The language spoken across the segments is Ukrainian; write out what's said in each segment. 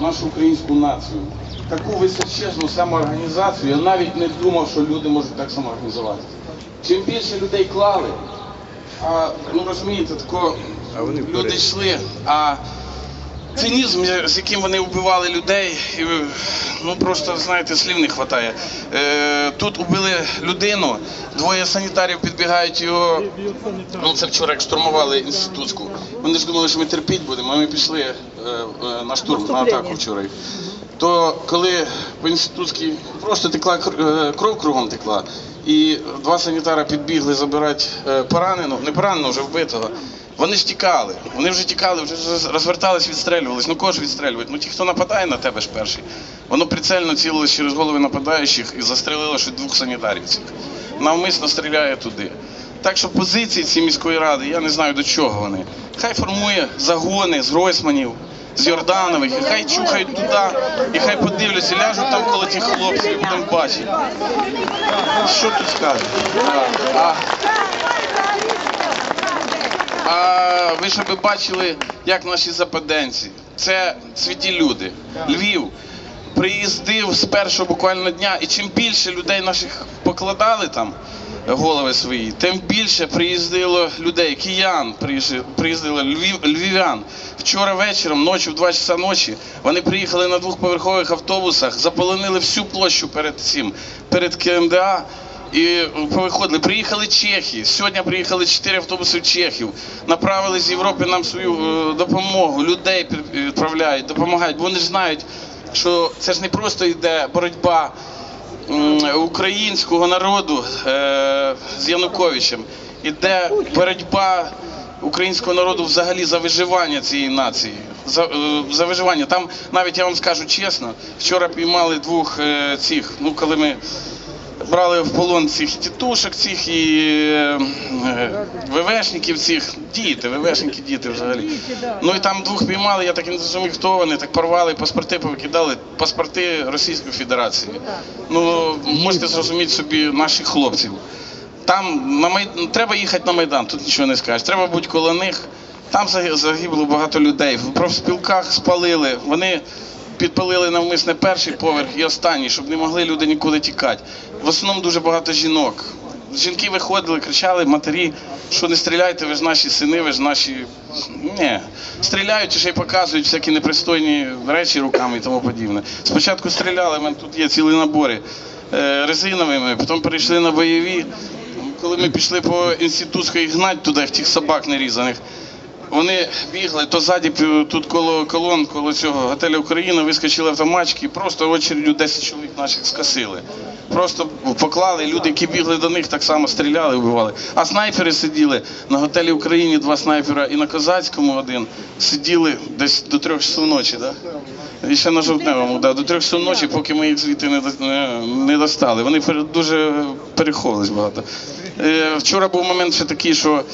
нашу українську націю. Таку височезну самоорганізацію я навіть не думав, що люди можуть так самоорганізуватися. Чим більше людей клали, а ну розумієте, тако люди йшли, а цинізм, з яким вони вбивали людей, ну просто знаєте, слів не вистачає. Е, тут убили людину, двоє санітарів підбігають його. Ну це вчора як штурмували інститутську. Вони ж думали, що ми терпіть будемо, а ми пішли е, е, на штурм, на атаку вчора. То коли по інститутській просто текла кр- е, кров кругом текла, і два санітара підбігли забирати е, пораненого, не пораненого, вже вбитого. Вони ж тікали, вони вже тікали, вже розвертались, відстрелювались. Ну кого ж відстрелюють? Ну ті, хто нападає на тебе ж перший. Воно прицельно цілилось через голови нападаючих і застрелило ще двох санітарів цих. Навмисно стріляє туди. Так що позиції цієї міської ради, я не знаю до чого вони. Хай формує загони з Гройсманів, з Йорданових, і хай чухають туди, і хай подивляться, ляжуть там коло тих хлопців, будемо бачити. Що тут скажуть? А ви ж бачили, як наші западенці. Це святі люди. Львів приїздив з першого буквально дня, і чим більше людей наших покладали там голови свої, тим більше приїздило людей, киян приїздило львів, львів'ян. Вчора вечором, ночі, в 2 часа ночі, вони приїхали на двохповерхових автобусах, заполонили всю площу перед цим, перед КМДА. І повиходили, приїхали чехи. Сьогодні приїхали чотири автобуси чехів. Направили з Європи нам свою е, допомогу. Людей відправляють, допомагають. Бо вони ж знають, що це ж не просто йде боротьба українського народу е, з Януковичем. Іде боротьба українського народу взагалі за виживання цієї нації. За, е, за виживання. Там навіть я вам скажу чесно, вчора піймали двох цих, ну коли ми брали в полон цих тітушок, цих і е, ВВшників цих, діти, ВВшники, діти взагалі. Ну і там двох піймали, я так і не зрозумів, хто вони, так порвали, паспорти повикидали, паспорти Російської Федерації. Ну, можете зрозуміти собі наших хлопців. Там на Май... треба їхати на Майдан, тут нічого не скажеш. Треба бути коло них. Там загибло багато людей. В профспілках спалили. Вони підпалили навмисне перший поверх і останній, щоб не могли люди нікуди тікати. В основному дуже багато жінок. Жінки виходили, кричали, матері, що не стріляйте, ви ж наші сини, ви ж наші. Ні. Стріляють і ще й показують всякі непристойні речі руками і тому подібне. Спочатку стріляли, в мене тут є цілі набори е, резиновими, потім перейшли на бойові. Коли ми пішли по інститутській гнать туди, в тих собак нерізаних, вони бігли, то ззаді тут коло колон, коло цього готелю Україна вискочили автоматчики, просто очередю 10 чоловік наших скосили. Просто поклали, люди, які бігли до них, так само стріляли, вбивали. А снайпери сиділи на готелі Україні, два снайпера, і на Козацькому один сиділи десь до трьох часов ночі, да? І ще на жовтневому, да, до трьох часов ночі, поки ми їх звідти не, не, не достали. Вони дуже переховувались багато. Е, вчора був момент ще такий, що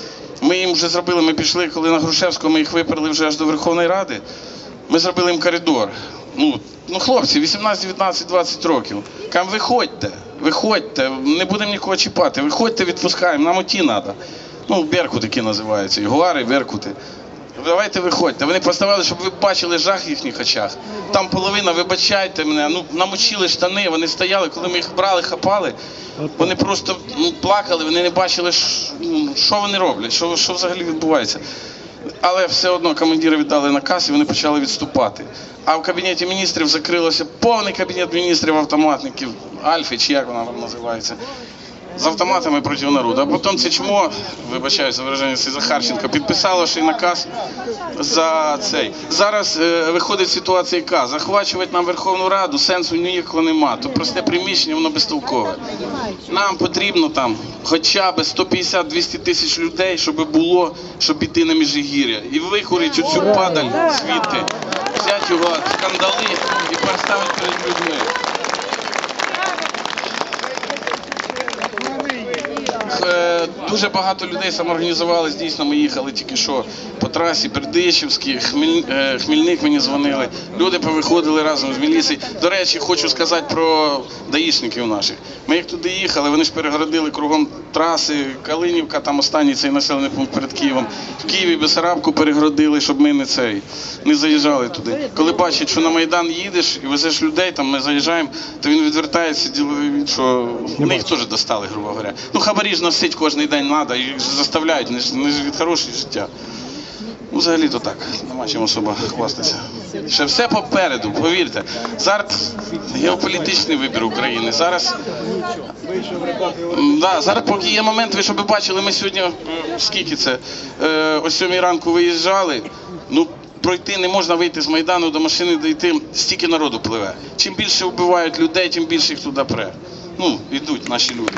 ми їм вже зробили, ми пішли, коли на Грушевську, ми їх виперли вже аж до Верховної Ради. Ми зробили їм коридор. Ну, ну хлопці, 18, 19, 20 років. Кам, виходьте, виходьте, не будемо нікого чіпати. Виходьте, відпускаємо, нам оті треба. Ну, беркути такі називаються, ігуари, беркути. Давайте виходьте. Вони поставали, щоб ви бачили жах в їхніх очах. Там половина, вибачайте мене, ну намочили штани, вони стояли, коли ми їх брали, хапали. Вони просто ну, плакали, вони не бачили, ну, що вони роблять, що, що взагалі відбувається. Але все одно командири віддали наказ і вони почали відступати. А в кабінеті міністрів закрилося повний кабінет міністрів автоматників, Альфі, чи як вона там називається, з автоматами проти народу. А потім це чмо, вибачаю за вираження, Захарченко, підписало ще й наказ за цей. Зараз е, виходить ситуація яка? Захвачувати нам Верховну Раду сенсу ніякого нема. То просте приміщення, воно безтолкове. Нам потрібно там хоча б 150-200 тисяч людей, щоб було, щоб піти на Міжгір'я. І викурити оцю падаль звідти, взяти його скандали і переставити перед людьми. Е, Е, дуже багато людей самоорганізувались. Дійсно, ми їхали тільки що по трасі Бердичівській, Хміль, е, Хмільник мені дзвонили. Люди повиходили разом з міліцією. До речі, хочу сказати про даїшників наших. Ми як туди їхали, вони ж перегородили кругом траси, Калинівка, там останній цей населений пункт перед Києвом. В Києві Бесарабку перегородили, щоб ми не цей не заїжджали туди. Коли бачать, що на Майдан їдеш і везеш людей, там ми заїжджаємо, то він відвертається, від, що вони їх теж достали, грубо говоря. Ну хабарі ж носить кожен день треба, їх заставляють, не ж від хорошого життя. Ну, взагалі то так, нема чим особо хвастатися. Ще все попереду, повірте. Зараз геополітичний вибір України. Зараз, да, зараз поки є момент, ви щоб бачили, ми сьогодні, скільки це, е, о сьомій ранку виїжджали, ну, пройти не можна вийти з Майдану до машини, дійти, стільки народу пливе. Чим більше вбивають людей, тим більше їх туди пре. Ну, йдуть наші люди.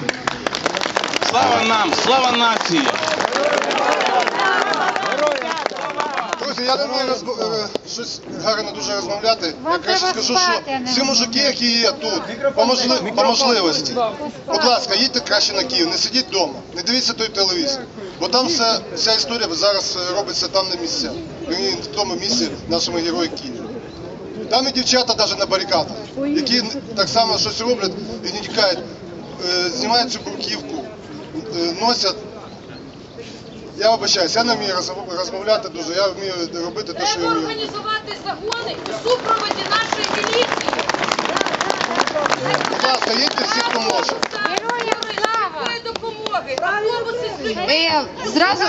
Слава нам, слава нації! Я не маю розмов- е, щось гарно дуже розмовляти. Вам я краще треба скажу, спати, що не всі мужики, які є тут, по, можли- по можливості, будь ласка, їдьте краще на Київ, не сидіть вдома, не дивіться той телевізор. Бо там вся, вся історія зараз е, робиться там на місцях. Він в тому місці нашими герої Києва. Там і дівчата навіть на барикадах, які так само щось роблять і не тікають, е, знімають цю бурківку, е, носять. Я вибачаюсь, я не вмію розмовляти дуже, я вмію робити те, що я Треба вмію. організувати загони у супроводі нашої міліції. Будь ласка, їдьте всі, хто може. Героям слава! допомоги! Автобуси! Ви зразу!